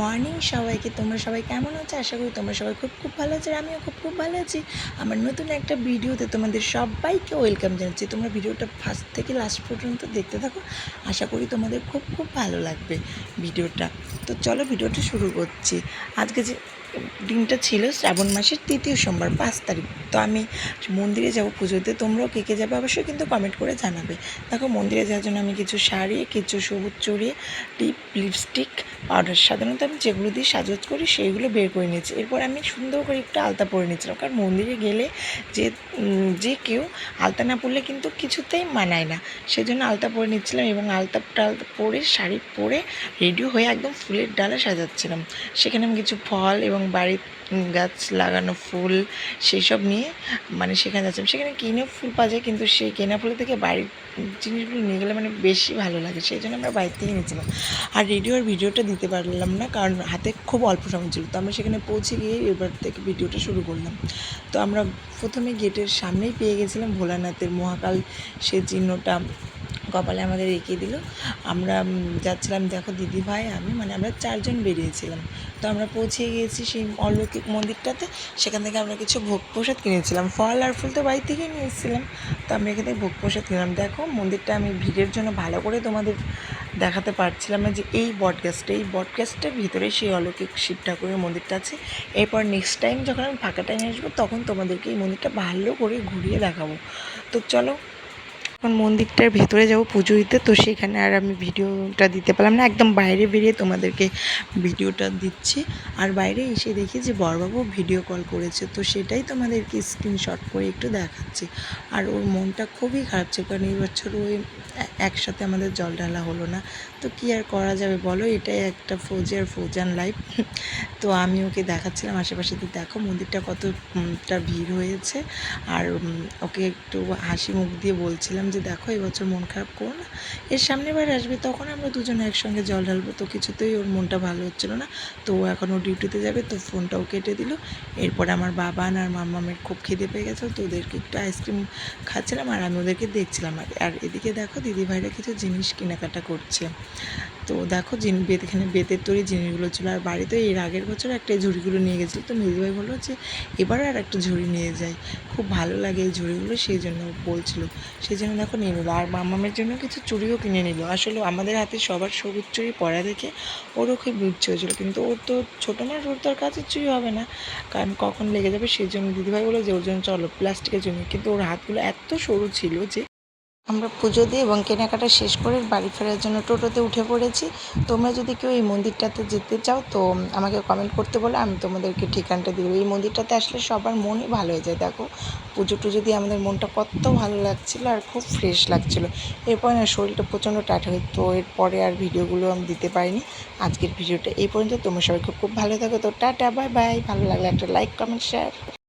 Morning সবাইকে। তোমরা সবাই কেমন আছো? আশা করি তোমরা সবাই খুব খুব ভালো আছো আমিও খুব খুব ভালো আছি। আমার নতুন একটা ভিডিওতে তোমাদের সবাইকে ওয়েলকাম জানাচ্ছি। তোমরা ভিডিওটা ফার্স্ট থেকে লাস্ট পর্যন্ত দেখতে থাকো। আশা করি তোমাদের খুব খুব ভালো লাগবে ভিডিওটা। তো চলো ভিডিওটা শুরু করছি। আজকে যে দিনটা ছিল শ্রাবণ মাসের তৃতীয় সোমবার, পাঁচ তারিখ। তো আমি মন্দিরে যাব পুজোতে, তোমরাও কে কে যাবে অবশ্যই কিন্তু কমেন্ট করে জানাবে। দেখো, মন্দিরে যাওয়ার জন্য আমি কিছু শাড়ি, কিছু সবুজ চুড়ি টিপ লিপস্টিক পাউডার সাধারণত আমি যেগুলো দিয়ে সাজগোজ করি, সেইগুলো বের করে নিয়েছি। এরপর আমি সুন্দর করে একটু আলতা পরে নিয়েছিলাম, কারণ মন্দিরে গেলে যে যে কেউ আলতা না পরলে কিন্তু কিছুতেই মানায় না। সেই জন্য আলতা পরে নিচ্ছিলাম এবং আলতা টালতা পরে শাড়ি পরে রেডি হয়ে একদম ফুলের ডালা সাজাচ্ছিলাম। সেখানে আমি কিছু ফল এবং বাড়ির গাছ লাগানো ফুল সেই সব নিয়ে মানে সেখানে যাচ্ছিলাম সেখানে কিনে ফুল পাওয়া যায়, কিন্তু সেই কেনা ফুলের থেকে বাড়ির জিনিসগুলো নিয়ে গেলে মানে বেশি ভালো লাগে। সেই জন্য আমরা বাইরে থেকে নিয়েছিলাম আর রেডিও আর ভিডিওটা দিতে পারলাম না, কারণ হাতে খুব অল্প সময় ছিল। তো আমরা সেখানে পৌঁছে গিয়ে এবার থেকে ভিডিওটা শুরু করলাম। তো আমরা প্রথমে গেটের সামনেই পেয়ে গেছিলাম ভোলানাথের মহাকাল সে চিহ্নটা। কপালে আমাদের এঁকে দিল। আমরা যাচ্ছিলাম দেখো দিদি ভাই, আমি মানে আমরা চারজন বেরিয়েছিলাম। তো আমরা পৌঁছে গিয়েছি সেই অলৌকিক মন্দিরটাতে। সেখান থেকে আমরা কিছু ভোগ প্রসাদ কিনেছিলাম। ফল আর ফুল তো বাড়ি থেকেই নিয়েছিলাম তো আমরা এখান থেকে ভোগ প্রসাদ কিনলাম দেখো, মন্দিরটা আমি ভিড়ের জন্য ভালো করে তোমাদের দেখাতে পারছিলাম না যে এই বটগাছটা, এই বটগাছটার ভিতরে সেই অলৌকিক শিব ঠাকুরের মন্দিরটা আছে। এরপর নেক্সট টাইম যখন আমি ফাঁকা টাইমে আসব, তখন তোমাদেরকে এই মন্দিরটা ভালো করে ঘুরিয়ে দেখাবো। তো চলো এখন মন্দিরটার ভেতরে যাব পুজো দিতে, তো সেখানে আর আমি ভিডিওটা দিতে পারলাম না। একদম বাইরে বেরিয়ে তোমাদেরকে ভিডিওটা দিচ্ছি। আর বাইরে এসে দেখি যে বড়বাবু ভিডিও কল করেছে, তো সেটাই তোমাদেরকে স্ক্রিনশট করে একটু দেখাচ্ছি। আর ওর মনটা খুবই খারাপ ছিল, কারণ এই বছর ওই একসাথে আমাদের জল ঢালা হলো না। তো কি আর করা যাবে বলো, এটাই একটা ফৌজি আর ফৌজান লাইফ তো আমি ওকে দেখাচ্ছিলাম, আশেপাশে তো দেখো মন্দিরটা কতটা ভিড় হয়েছে। আর ওকে একটু হাসি মুখ দিয়ে বলছিলাম যে দেখো এবছর মন খারাপ করো না। এর সামনের বার আসবে, তখন আমরা দুজনে একসঙ্গে জল ঢালবো। তো কিছুতেই ওর মনটা ভালো হচ্ছিল না। তো ও এখন ও ডিউটিতে যাবে, তো ফোনটাও কেটে দিল। এরপর আমার বাবা আর মাম্মামের খুব খিদে পেয়ে গেছে, তো ওদেরকে একটু আইসক্রিম খাচ্ছিলাম আর আমি ওদেরকে দেখছিলাম আর আর এদিকে দেখো দিদিভাইরা কিছু জিনিস কেনাকাটা করছে। তো দেখো, জিন এখানে বেতের তৈরি জিনিসগুলো ছিল। আর বাড়িতে এর আগের বছর একটা ঝুড়িগুলো নিয়ে গেছিল। তো মেজুভাই বলল যে, এবারও আর একটা ঝুড়ি নিয়ে যাই। খুব ভালো লাগে এই ঝুড়িগুলো, সেই জন্য বলছিল। সেই জন্য দেখো নিয়ে নিল। আর মামামের জন্য কিছু চুরিও কিনে নিল। আসলে আমাদের হাতে সবার সবুজ চুরি পরা দেখে ওরও খুব ইচ্ছে হয়েছিল। কিন্তু ওর তো ছোটো মানুষ ওর তো আর কাছে চুরি হবে না। কারণ কখন লেগে যাবে সেই জন্য দিদিভাই বলে যে, ওর জন্য চলো, প্লাস্টিকের জন্য। কিন্তু ওর হাতগুলো এত সরু ছিল যে আমরা পুজো দিয়ে এবং কেনাকাটা শেষ করে বাড়ি ফেরার জন্য টোটোতে উঠে পড়েছি। তোমরা যদি কেউ এই মন্দিরটাতে যেতে চাও, তো আমাকে কমেন্ট করতে বলো, আমি তোমাদেরকে ঠিকানাটা দেবো। এই মন্দিরটাতে আসলে সবার মনই ভালো হয়ে যায়, দেখো। পুজো টুজো দিয়ে আমাদের মনটা কত ভালো লাগছিল আর খুব ফ্রেশ লাগছিল। এরপর না শরীরটা প্রচণ্ড টাটা হয়ে, তো এরপরে আর ভিডিওগুলো আমি দিতে পারিনি। আজকের ভিডিওটা এই পর্যন্ত। তোমরা সবাই খুব খুব ভালো থাকো। তো টাটা বাই বাই ভালো লাগলে একটা লাইক কমেন্ট শেয়ার